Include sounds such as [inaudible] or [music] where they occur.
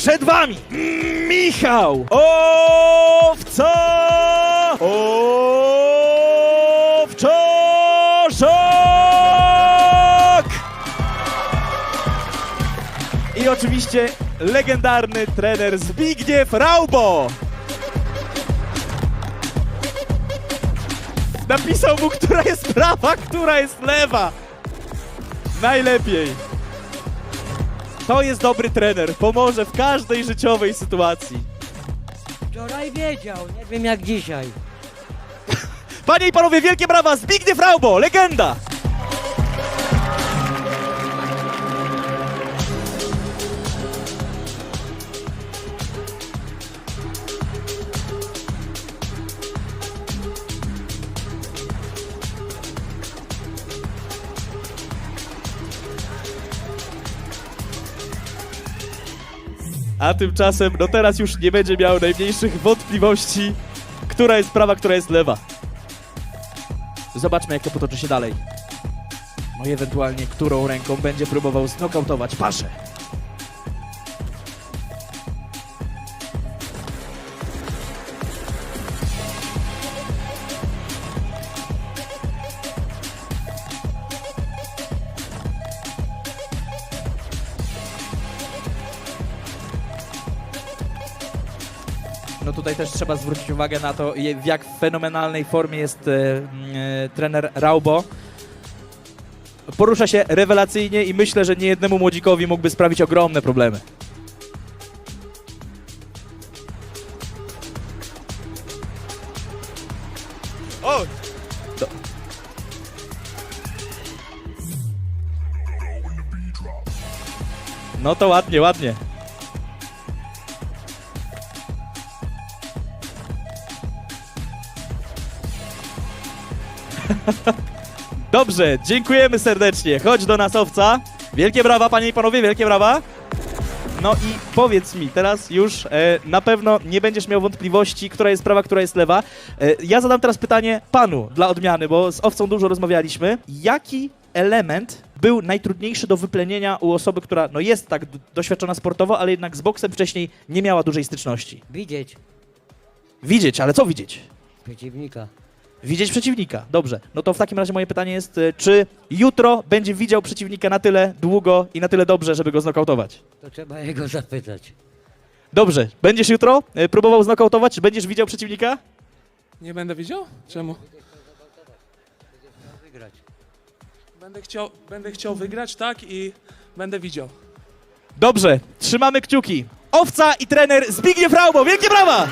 przed wami Michał Owca Owczaszak! I oczywiście legendarny trener Zbigniew Raubo! Napisał mu, która jest prawa, która jest lewa. Najlepiej. To jest dobry trener. Pomoże w każdej życiowej sytuacji. Wczoraj wiedział, nie wiem jak dzisiaj. Panie i panowie, wielkie brawa! Zbigniew Raubo, legenda! A tymczasem, no teraz już nie będzie miał najmniejszych wątpliwości, która jest prawa, która jest lewa. Zobaczmy, jak to potoczy się dalej. No i ewentualnie, którą ręką będzie próbował znokautować Paszę. No tutaj też trzeba zwrócić uwagę na to, w jak fenomenalnej formie jest e, e, trener Raubo. Porusza się rewelacyjnie i myślę, że niejednemu młodzikowi mógłby sprawić ogromne problemy. O! To. No to ładnie, ładnie. [laughs] Dobrze, dziękujemy serdecznie. Chodź do nas, owca. Wielkie brawa, panie i panowie, wielkie brawa. No i powiedz mi, teraz już e, na pewno nie będziesz miał wątpliwości, która jest prawa, która jest lewa. E, ja zadam teraz pytanie panu dla odmiany, bo z owcą dużo rozmawialiśmy. Jaki element był najtrudniejszy do wyplenienia u osoby, która no jest tak doświadczona sportowo, ale jednak z boksem wcześniej nie miała dużej styczności? Widzieć Widzieć, ale co widzieć? przeciwnika. Widzieć przeciwnika. Dobrze. No to w takim razie moje pytanie jest, e, czy jutro będzie widział przeciwnika na tyle długo i na tyle dobrze, żeby go znokautować? To trzeba jego zapytać. Dobrze. Będziesz jutro e, próbował znokautować? Czy będziesz widział przeciwnika? Nie będę widział? Czemu? Wygrać. Będę chciał, będę chciał wygrać, tak? I będę widział. Dobrze. Trzymamy kciuki. Owca i trener Zbigniew Raubo. Wielkie brawa!